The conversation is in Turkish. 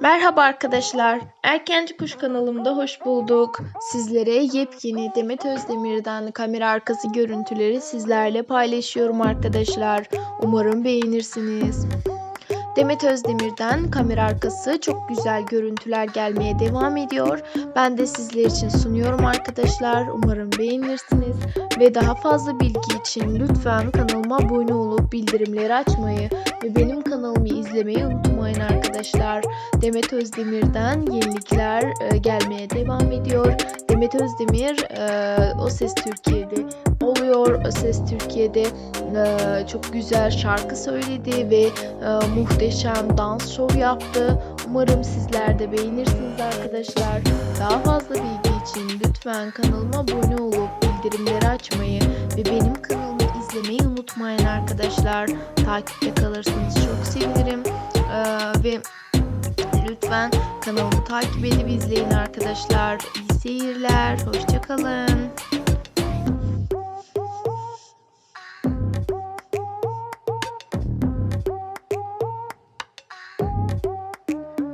Merhaba arkadaşlar. Erkenci Kuş kanalımda hoş bulduk. Sizlere yepyeni Demet Özdemir'den kamera arkası görüntüleri sizlerle paylaşıyorum arkadaşlar. Umarım beğenirsiniz. Demet Özdemir'den kamera arkası çok güzel görüntüler gelmeye devam ediyor. Ben de sizler için sunuyorum arkadaşlar. Umarım beğenirsiniz. Ve daha fazla bilgi için lütfen kanalıma abone olup bildirimleri açmayı ve benim kanalımı izlemeyi unutmayın arkadaşlar. Demet Özdemir'den yenilikler e, gelmeye devam ediyor. Demet Özdemir e, O Ses Türkiye'de oluyor. O Ses Türkiye'de e, çok güzel şarkı söyledi ve e, muhteşem dans şov yaptı. Umarım sizler de beğenirsiniz arkadaşlar. Daha fazla bilgi için lütfen kanalıma abone olup bildirimleri açmayı ve benim kanalımı izlemeyi unutmayın arkadaşlar. Takipte kalırsanız çok sevinirim. Ee, ve lütfen kanalımı takip edip izleyin arkadaşlar. İyi seyirler. Hoşçakalın.